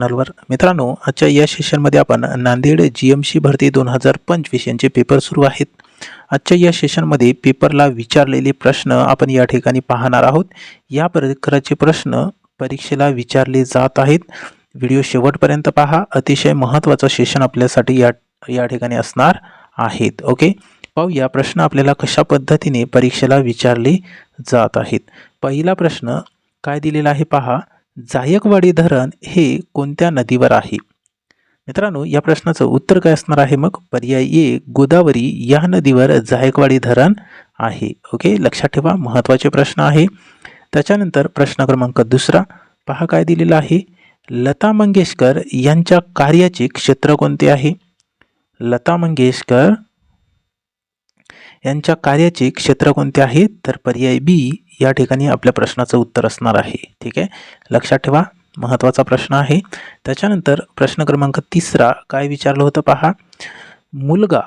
चॅनलवर मित्रांनो आजच्या या सेशनमध्ये आपण नांदेड जी एम सी भरती दोन हजार पंचवीस यांचे पेपर सुरू आहेत. आजच्या या सेशनमध्ये पेपरला विचारलेले प्रश्न आपण या ठिकाणी पाहणार आहोत. या प्रकाराचे प्रश्न परीक्षेला विचारले जात आहेत. व्हिडिओ शेवटपर्यंत पहा. अतिशय महत्त्वाचं सेशन आपल्यासाठी या या ठिकाणी असणार आहेत. ओके? पाहूया प्रश्न आपल्याला कशा पद्धतीने परीक्षेला विचारले जात आहेत. पहिला प्रश्न काय दिलेला आहे पहा. जायकवाडी धरण हे कोणत्या नदीवर आहे? मित्रांनो या प्रश्नाचं उत्तर काय असणार आहे मग? पर्याय ए गोदावरी या नदीवर जायकवाडी धरण आहे. ओके लक्षात ठेवा महत्त्वाचे प्रश्न आहे. त्याच्यानंतर प्रश्न क्रमांक दुसरा. पहा काय दिलेला आहे. लता मंगेशकर यांच्या कार्याचे क्षेत्र कोणते आहे? लता मंगेशकर यांच्या कार्याचे क्षेत्र कोणते आहे? तर पर्याय बी या ठिकाणी आपल्या प्रश्नाचं उत्तर असणार आहे. ठीक आहे? लक्षात ठेवा. महत्त्वाचा प्रश्न आहे. त्याच्यानंतर प्रश्न क्रमांक तिसरा काय विचारलं होतं पहा? मुलगा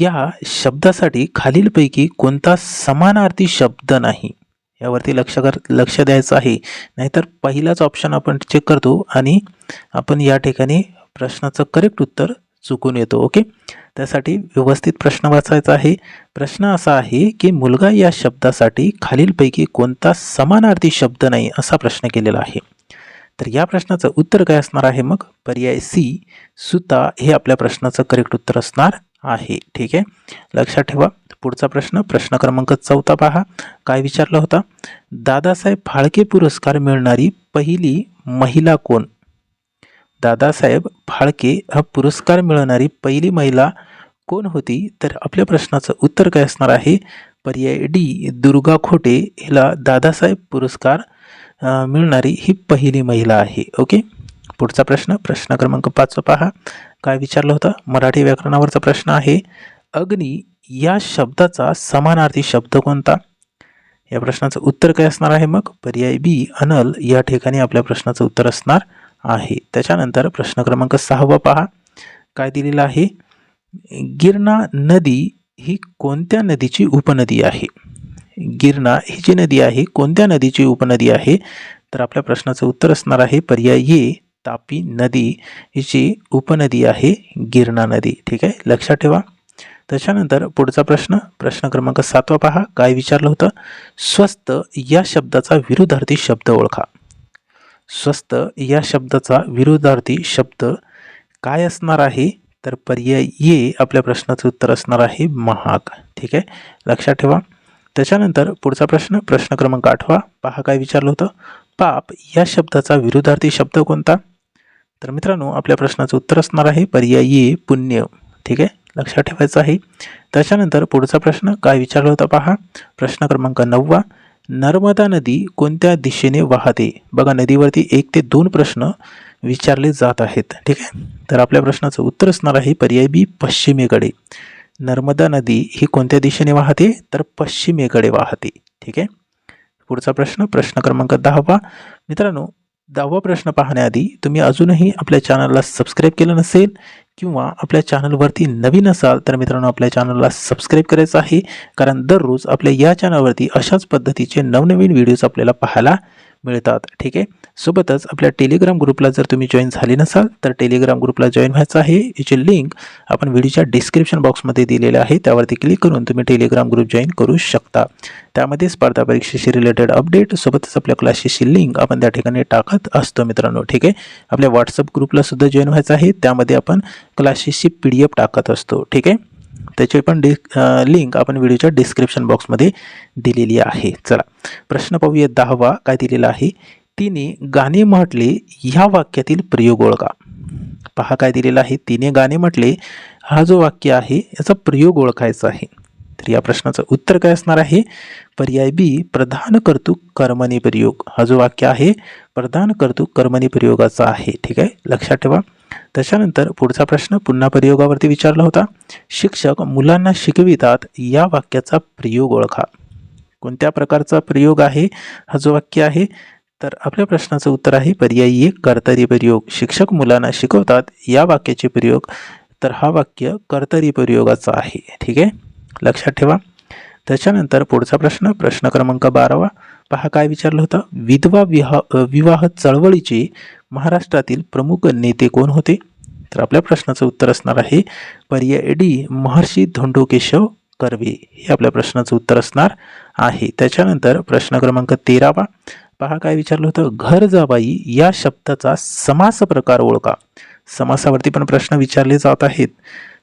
या शब्दासाठी खालीलपैकी कोणता समानार्थी शब्द नाही? यावरती लक्ष कर लक्ष द्यायचं आहे. नाहीतर पहिलाच ऑप्शन आपण चेक करतो आणि आपण या ठिकाणी प्रश्नाचं करेक्ट उत्तर चुकून येतो ओके? त्यासाठी व्यवस्थित प्रश्न वाचायचा आहे. प्रश्न असा आहे की मुलगा या शब्दासाठी खालीलपैकी कोणता समानार्थी शब्द नाही असा प्रश्न केलेला आहे. तर या प्रश्नाचं उत्तर काय असणार आहे मग? पर्याय सी सुता हे आपल्या प्रश्नाचं करेक्ट उत्तर असणार आहे. ठीक आहे? लक्षात ठेवा. पुढचा प्रश्न प्रश्न क्रमांक चौथा पहा. काय विचारला होता? दादासाहेब फाळके पुरस्कार मिळणारी पहिली महिला कोण? दादासाहेब फाळके हा पुरस्कार मिळवणारी पहिली महिला कोण होती? तर आपल्या प्रश्नाचं उत्तर काय असणार आहे? पर्याय डी दुर्गा खोटे हिला दादासाहेब पुरस्कार मिळणारी ही पहिली महिला आहे. ओके? पुढचा प्रश्न प्रश्न क्रमांक पाचवा पहा. काय विचारलं होतं? मराठी व्याकरणावरचा प्रश्न आहे. अग्नी या शब्दाचा समानार्थी शब्द कोणता? या प्रश्नाचं उत्तर काय असणार आहे मग? पर्याय बी अनल. या ठिकाणी आपल्या प्रश्नाचं उत्तर असणार. आहे. त्याच्यानंतर प्रश्न क्रमांक सहावा पहा. काय दिलेलं आहे? गिरणा नदी ही कोणत्या नदीची उपनदी आहे? गिरणा ही जी नदी आहे कोणत्या नदीची उपनदी आहे? तर आपल्या प्रश्नाचं उत्तर असणार आहे पर्याय ए तापी नदी हिची उपनदी आहे गिरणा नदी. ठीक आहे? लक्षात ठेवा. त्याच्यानंतर पुढचा प्रश्न प्रश्न क्रमांक सातवा पहा. काय विचारलं होतं? स्वस्त या शब्दाचा विरुद्धार्थी शब्द ओळखा. स्वस्त या शब्दाचा विरोधार्थी शब्द काय असणार आहे? तर पर्याय ये आपल्या प्रश्नाचं उत्तर असणार आहे महाग. ठीक आहे? लक्षात ठेवा. त्याच्यानंतर पुढचा प्रश्न प्रश्न क्रमांक आठवा. पहा काय विचारलं होतं. पाप या शब्दाचा विरोधार्थी शब्द कोणता? तर मित्रांनो आपल्या प्रश्नाचं उत्तर असणार आहे पर्याय पुण्य. ठीक आहे? लक्षात ठेवायचं आहे. त्याच्यानंतर पुढचा प्रश्न काय विचारला होता पहा. प्रश्न क्रमांक नववा. नर्मदा नदी कोणत्या दिशेने वाहते? बघा नदीवरती एक ते दोन प्रश्न विचारले जात आहेत ठीक आहे? तर आपल्या प्रश्नाचं उत्तर असणार आहे पर्याय बी पश्चिमेकडे. नर्मदा नदी ही कोणत्या दिशेने वाहते? तर पश्चिमेकडे वाहते ठीक आहे? पुढचा प्रश्न प्रश्न क्रमांक दहावा मित्रांनो दहावा प्रश्न पाहण्याआधी तुम्ही अजूनही आपल्या चॅनलला सबस्क्राईब केलं नसेल किंवा आपल्या चॅनलवरती नवीन असाल तर मित्रांनो आपल्या चॅनलला सबस्क्राईब करायचं आहे. कारण दररोज आपल्या या चॅनलवरती अशाच पद्धतीचे नवनवीन व्हिडिओज आपल्याला पाहायला मिळतात. ठीक आहे? सोबतच आपल्या टेलिग्राम ग्रुपला जर तुम्ही जॉईन झाले नसाल तर टेलिग्राम ग्रुपला जॉईन व्हायचं आहे. याची लिंक आपण व्हिडिओच्या डिस्क्रिप्शन बॉक्समध्ये दिलेली आहे. त्यावरती क्लिक करून तुम्ही टेलिग्राम ग्रुप जॉईन करू शकता. त्यामध्ये स्पर्धा परीक्षेशी रिलेटेड अपडेट सोबतच आपल्या क्लासेसची लिंक आपण त्या ठिकाणी टाकत असतो मित्रांनो. ठीक आहे? आपल्या व्हॉट्सअप ग्रुपला सुद्धा जॉईन व्हायचं आहे. त्यामध्ये आपण क्लासेसची पी डी एफ टाकत असतो. ठीक आहे? त्याची पण डि लिंक आपण व्हिडिओच्या डिस्क्रिप्शन बॉक्समध्ये दिलेली आहे. चला प्रश्न पाहूया दहावा काय दिलेला आहे? तिने गाणे म्हटले ह्या वाक्यातील प्रयोग ओळखा. पहा काय दिलेला आहे? तिने गाणे म्हटले हा जो वाक्य आहे याचा प्रयोग ओळखायचा आहे. तर या प्रश्नाचं उत्तर काय असणार आहे? पर्याय बी प्रधान कर्तुक कर्मणी प्रयोग. हा जो वाक्य आहे प्रधान कर्तुक कर्मणी प्रयोगाचा आहे. ठीक आहे? लक्षात ठेवा. त्याच्यानंतर पुढचा प्रश्न पुन्हा प्रयोगावरती विचारला होता. शिक्षक मुलांना शिकवितात या वाक्याचा प्रयोग ओळखा. कोणत्या प्रकारचा प्रयोग आहे? हा जो वाक्य आहे तर आपल्या प्रश्नाचं उत्तर आहे पर्यायी एक कर्तरी प्रयोग. शिक्षक मुलांना शिकवतात या वाक्याचे प्रयोग. तर हा वाक्य कर्तरी प्रयोगाचा आहे. ठीक आहे? लक्षात ठेवा. त्याच्यानंतर पुढचा प्रश्न प्रश्न क्रमांक बारावा. पहा काय विचारलं होतं? विधवा विहा विवाह चळवळीचे महाराष्ट्रातील प्रमुख नेते कोण होते? तर आपल्या प्रश्नाचं उत्तर असणार आहे पर्याय डी महर्षी धोंडो केशव कर्वे. हे आपल्या प्रश्नाचं उत्तर असणार आहे. त्याच्यानंतर प्रश्न क्रमांक तेरावा. पहा काय विचारलं होतं? घर जाबाई या शब्दाचा समास प्रकार ओळखा. समासावरती पण प्रश्न विचारले जात आहेत.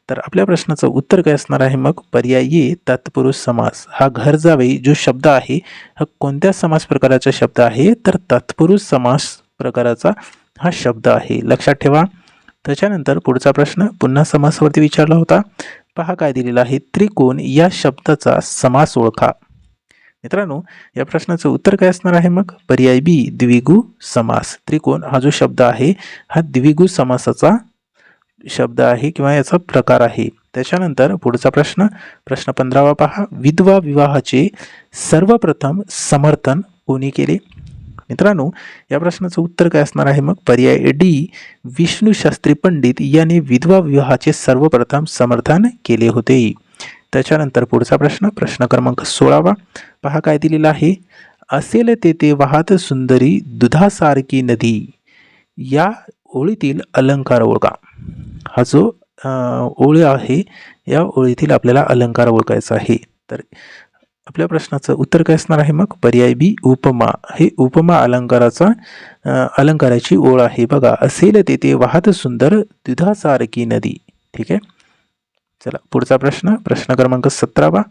तर आपल्या प्रश्नाचं उत्तर काय असणार आहे? मग पर्यायी तत्पुरुष समास. हा घर जावे जो शब्द आहे हा कोणत्या समास प्रकाराचा शब्द आहे? तर तत्पुरुष समास प्रकाराचा हा शब्द आहे. लक्षात ठेवा. त्याच्यानंतर पुढचा प्रश्न पुन्हा समासावरती विचारला होता. पहा काय दिलेला आहे. त्रिकोण या शब्दाचा समास ओळखा. मित्रांनो या प्रश्नाचं उत्तर काय असणार आहे मग? पर्याय बी द्विगु समास. त्रिकोण हा जो शब्द आहे हा द्विगु समासाचा शब्द आहे किंवा याचा प्रकार आहे. त्याच्यानंतर पुढचा प्रश्न. प्रश्न पंधरावा पहा. विधवा विवाहाचे सर्वप्रथम समर्थन कोणी केले? मित्रांनो या प्रश्नाचं उत्तर काय असणार आहे मग? पर्याय डी विष्णू शास्त्री पंडित यांनी विधवा विवाहाचे सर्वप्रथम समर्थन केले होते. त्याच्यानंतर पुढचा प्रश्न प्रश्न क्रमांक सोळावा. पहा काय दिलेला आहे. असेल तेथे वाहत सुंदरी दुधासारखी नदी. या ओळीतील अलंकार ओळखा. हा जो ओळी ओळ आहे या ओळीतील आपल्याला अलंकार ओळखायचा आहे. तर आपल्या प्रश्नाचं उत्तर काय असणार आहे मग? पर्याय बी उपमा. हे उपमा अलंकाराचा अलंकाराची ओळ आहे. बघा असेल तेथे वाहत सुंदर दुधासारखी नदी. ठीक आहे? चला पुढचा प्रश्न. प्रश्न क्रमांक सतरावा.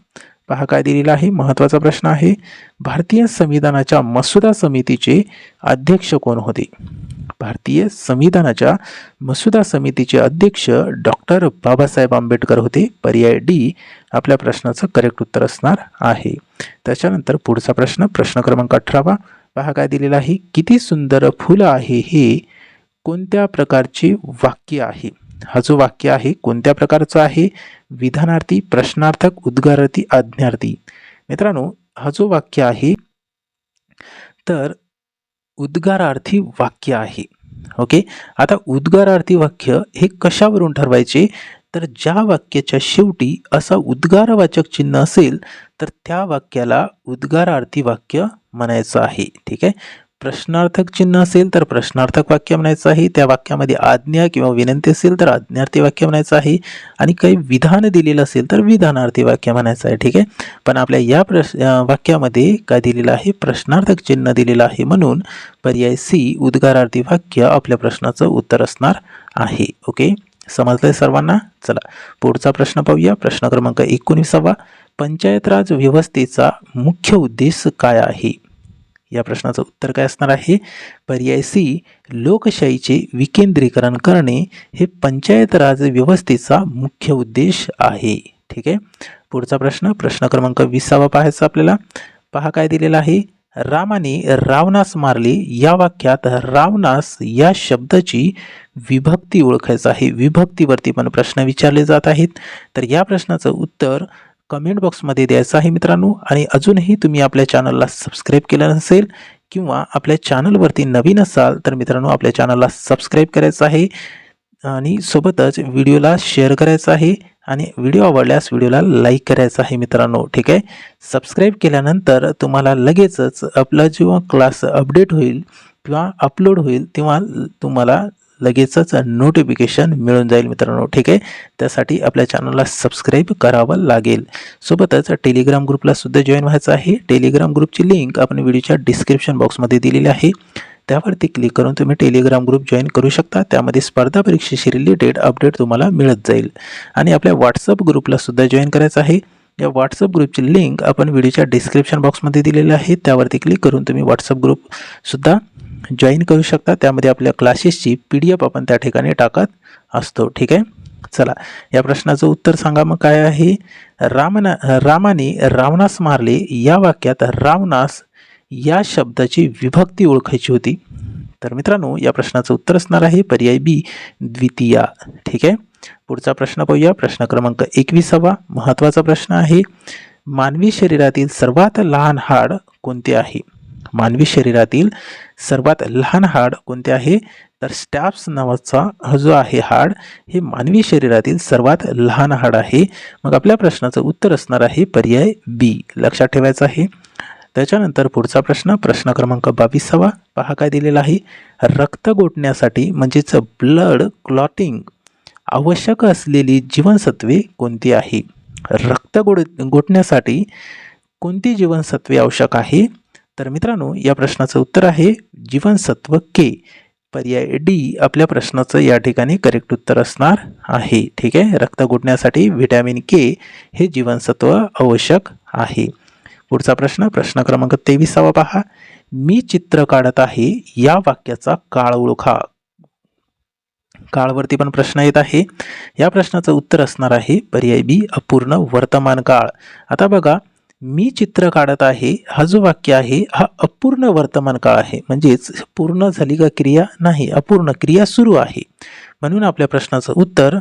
पहा काय दिलेला आहे. महत्त्वाचा प्रश्न आहे भारतीय संविधानाच्या मसुदा समितीचे अध्यक्ष कोण होते? भारतीय संविधानाच्या मसुदा समितीचे अध्यक्ष डॉक्टर बाबासाहेब आंबेडकर होते. पर्याय डी आपल्या प्रश्नाचं करेक्ट उत्तर असणार आहे. त्याच्यानंतर पुढचा प्रश्न प्रश्न क्रमांक अठरावा. पहा काय दिलेला आहे. किती सुंदर फुलं आहे हे. कोणत्या प्रकारचे वाक्य आहे? हा जो वाक्य आहे कोणत्या प्रकारचं आहे? विधानार्थी प्रश्नार्थक उद्गारार्थी आज्ञार्थी. मित्रांनो हा जो वाक्य आहे तर उद्गारार्थी वाक्य आहे. ओके आता उद्गारार्थी वाक्य हे कशावरून ठरवायचे? तर ज्या वाक्याच्या शेवटी असा उद्गारवाचक चिन्ह असेल तर त्या वाक्याला उद्गारार्थी वाक्य म्हणायचं आहे. ठीक आहे? प्रश्नार्थक चिन्ह असेल तर प्रश्नार्थक वाक्य म्हणायचं आहे. त्या वाक्यामध्ये आज्ञा किंवा विनंती असेल तर आज्ञार्थी वाक्य म्हणायचं आहे. आणि काही विधान दिलेलं असेल तर विधानार्थी वाक्य म्हणायचं आहे. ठीक आहे? पण आपल्या या प्रश वाक्यामध्ये काय दिलेलं आहे? प्रश्नार्थक चिन्ह दिलेलं आहे म्हणून पर्याय सी उद्गारार्थी वाक्य आपल्या प्रश्नाचं उत्तर असणार आहे. ओके? समजलंय सर्वांना? चला पुढचा प्रश्न पाहूया. प्रश्न क्रमांक एकोणीसावा. पंचायत राज व्यवस्थेचा मुख्य उद्देश काय आहे? या प्रश्नाचं उत्तर काय असणार आहे? पर्याय सी लोकशाहीचे विकेंद्रीकरण करणे हे पंचायत राज व्यवस्थेचा मुख्य उद्देश आहे. ठीक आहे? पुढचा प्रश्न प्रश्न क्रमांक विसावा पाहायचा आपल्याला. पहा काय दिलेला आहे? रामाने रावणास मारले. या वाक्यात रावणास या शब्दाची विभक्ती ओळखायचं आहे. विभक्तीवरती पण प्रश्न विचारले जात आहेत. तर या प्रश्नाचं उत्तर कमेंट बॉक्समध्ये द्यायचं आहे मित्रांनो. आणि अजूनही तुम्ही आपल्या चॅनलला सबस्क्राईब केलं नसेल किंवा आपल्या चॅनलवरती नवीन असाल तर मित्रांनो आपल्या चॅनलला सबस्क्राईब करायचं आहे. आणि सोबतच व्हिडिओला शेअर करायचं आहे. आणि व्हिडिओ आवडल्यास व्हिडिओला लाईक करायचं आहे मित्रांनो. ठीक आहे? सबस्क्राईब केल्यानंतर तुम्हाला लगेचच आपला जेव्हा क्लास अपडेट होईल किंवा अपलोड होईल तेव्हा तुम्हाला लगेचच नोटिफिकेशन मिळून जाईल मित्रांनो ठीक आहे? त्यासाठी आपल्या चॅनलला सबस्क्राईब करावं लागेल. सोबतच टेलिग्राम ग्रुपला सुद्धा जॉईन व्हायचं आहे. टेलिग्राम ग्रुपची लिंक आपण व्हिडिओच्या डिस्क्रिप्शन बॉक्समध्ये दिलेली आहे. त्यावरती क्लिक करून तुम्ही टेलिग्राम ग्रुप जॉईन करू शकता. त्यामध्ये स्पर्धा परीक्षेशी रिलेटेड अपडेट तुम्हाला मिळत जाईल. आणि आपल्या व्हॉट्सअप ग्रुपला सुद्धा जॉईन करायचं आहे. या व्हॉट्सअप ग्रुपची लिंक आपण व्हिडिओच्या डिस्क्रिप्शन बॉक्समध्ये दिलेली आहे. त्यावरती क्लिक करून तुम्ही व्हॉट्सअप ग्रुपसुद्धा जॉईन करू शकता. त्यामध्ये आपल्या क्लासेसची पी डी एफ आपण त्या ठिकाणी टाकत असतो. ठीक आहे? चला या प्रश्नाचं उत्तर सांगा मग काय आहे? रामना रामाने रावणास मारले. या वाक्यात रावणास या शब्दाची विभक्ती ओळखायची होती. तर मित्रांनो या प्रश्नाचं उत्तर असणार आहे पर्याय बी द्वितीया. ठीक आहे? पुढचा प्रश्न पाहूया. प्रश्न क्रमांक एकविसावा. महत्त्वाचा प्रश्न आहे मानवी शरीरातील सर्वात लहान हाड कोणते आहे? मानवी शरीरातील सर्वात लहान हाड कोणते आहे? तर स्टॅप्स नावाचा हा जो आहे हाड हे मानवी शरीरातील सर्वात लहान हाड आहे. मग आपल्या प्रश्नाचं उत्तर असणार आहे पर्याय बी. लक्षात ठेवायचं आहे. त्याच्यानंतर पुढचा प्रश्न प्रश्न क्रमांक बावीसावा. पहा काय दिलेला आहे. रक्त गोठण्यासाठी म्हणजेच ब्लड क्लॉटिंग आवश्यक असलेली जीवनसत्वे कोणती आहे? रक्त गोड गोठण्यासाठी कोणती जीवनसत्वे आवश्यक आहे? तर मित्रांनो या प्रश्नाचं उत्तर आहे जीवनसत्व के पर्याय डी आपल्या प्रश्नाचं या ठिकाणी करेक्ट उत्तर असणार आहे. ठीक आहे? रक्त गुडण्यासाठी व्हिटॅमिन के हे जीवनसत्व आवश्यक आहे. पुढचा प्रश्न प्रश्न क्रमांक तेविसावा पहा. मी चित्र काढत आहे या वाक्याचा काळ ओळखा. काळवरती पण प्रश्न येत आहे. या प्रश्नाचं उत्तर असणार आहे पर्याय बी अपूर्ण वर्तमान काळ. आता बघा मी चित्र काढत आहे हा जो वाक्य आहे हा अपूर्ण वर्तमान काळ आहे. म्हणजेच पूर्ण झाली का क्रिया? नाही अपूर्ण क्रिया सुरू आहे. म्हणून आपल्या प्रश्नाचं उत्तर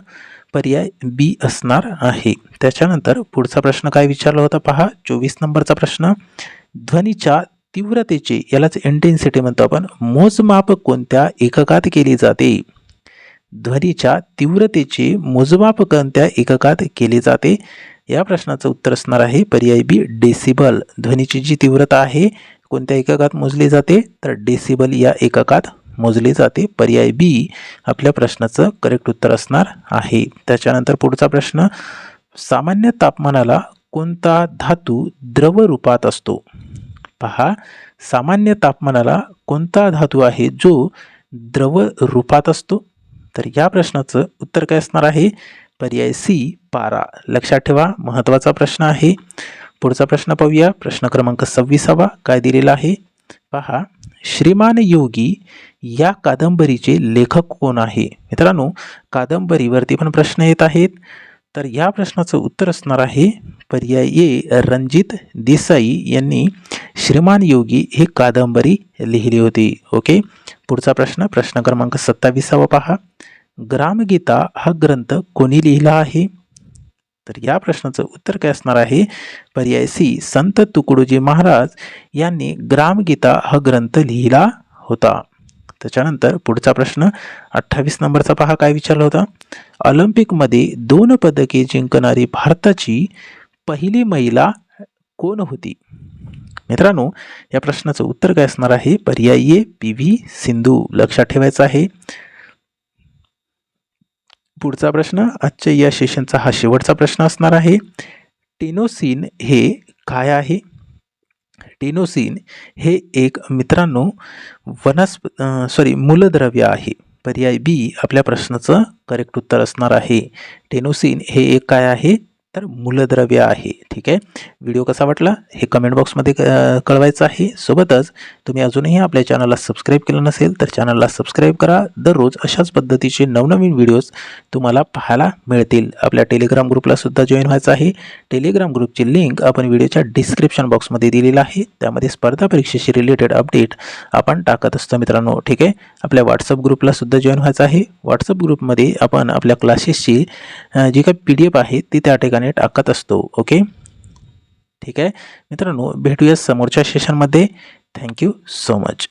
पर्याय बी असणार आहे. त्याच्यानंतर पुढचा प्रश्न काय विचारला होता पहा. चोवीस नंबरचा प्रश्न. ध्वनीच्या तीव्रतेचे यालाच इंटेन्सिटी म्हणतो आपण मोजमाप कोणत्या एककात केली जाते? ध्वनीच्या तीव्रतेचे मोजमाप कोणत्या एककात केले जाते? या प्रश्नाचं उत्तर असणार आहे. पर्याय बी डेसिबल ध्वनीची जी तीव्रता आहे कोणत्या एककात मोजली जाते? तर डेसिबल या एककात मोजली जाते. पर्याय बी आपल्या प्रश्नाचं करेक्ट उत्तर असणार आहे. त्याच्यानंतर पुढचा प्रश्न सामान्य तापमानाला कोणता धातू द्रव रूपात असतो? पहा सामान्य तापमानाला कोणता धातू आहे जो द्रव रूपात असतो? तर या प्रश्नाचं उत्तर काय असणार आहे? पर्याय सी पारा. लक्षात ठेवा महत्त्वाचा प्रश्न आहे. पुढचा प्रश्न पाहूया. प्रश्न क्रमांक सव्वीसावा काय दिलेला आहे? पहा. श्रीमान योगी या कादंबरीचे लेखक कोण आहे? मित्रांनो कादंबरीवरती पण प्रश्न येत आहेत. तर या प्रश्नाचं उत्तर असणार आहे पर्याय ए रणजित देसाई यांनी श्रीमान योगी ही कादंबरी लिहिली होती. ओके? पुढचा प्रश्न प्रश्न क्रमांक सत्तावीसावा पहा. ग्रामगीता हा ग्रंथ कोणी लिहिला आहे? तर या प्रश्नाचं उत्तर काय असणार आहे? पर्याय सी संत तुकडोजी महाराज यांनी ग्रामगीता हा ग्रंथ लिहिला होता. त्याच्यानंतर पुढचा प्रश्न अठ्ठावीस नंबरचा पहा काय विचारला होता. ऑलिम्पिकमध्ये दोन पदके जिंकणारी भारताची पहिली महिला कोण होती? मित्रांनो या प्रश्नाचं उत्तर काय असणार आहे? पर्याय ए पी व्ही सिंधू. लक्षात ठेवायचं आहे. पुढचा प्रश्न आजच्या या सेशनचा हा शेवटचा प्रश्न असणार आहे. टेनोसिन हे काय आहे? टेनोसिन हे एक मित्रांनो वनस्प सॉरी मूलद्रव्य आहे. पर्याय बी आपल्या प्रश्नाचं करेक्ट उत्तर असणार आहे. टेनोसिन हे एक काय आहे? तर मूलद्रव्य आहे ठीक आहे? व्हिडिओ कसा वाटला हे कमेंट बॉक्समध्ये कळवायचं आहे. सोबतच तुम्ही अजूनही आपल्या चॅनलला सबस्क्राईब केलं नसेल तर चॅनलला सबस्क्राईब करा. दररोज अशाच पद्धतीचे नवनवीन व्हिडिओज तुम्हाला पाहायला मिळतील. आपल्या टेलिग्राम ग्रुपला सुद्धा जॉईन व्हायचं आहे. टेलिग्राम ग्रुपची लिंक आपण व्हिडिओच्या डिस्क्रिप्शन बॉक्समध्ये दिलेला आहे. त्यामध्ये स्पर्धा परीक्षेशी रिलेटेड अपडेट आपण टाकत असतो मित्रांनो ठीक आहे? आपल्या व्हॉट्सअप ग्रुपला सुद्धा जॉईन व्हायचं आहे. व्हॉट्सअप ग्रुपमध्ये आपण आपल्या क्लासेसची जी काही पी डी एफ आहे ती त्या ठिकाणी टाकत असतो. ओके ठीक आहे? मित्रांनो भेटूया समोरच्या सेशनमध्ये थँक्यू सो मच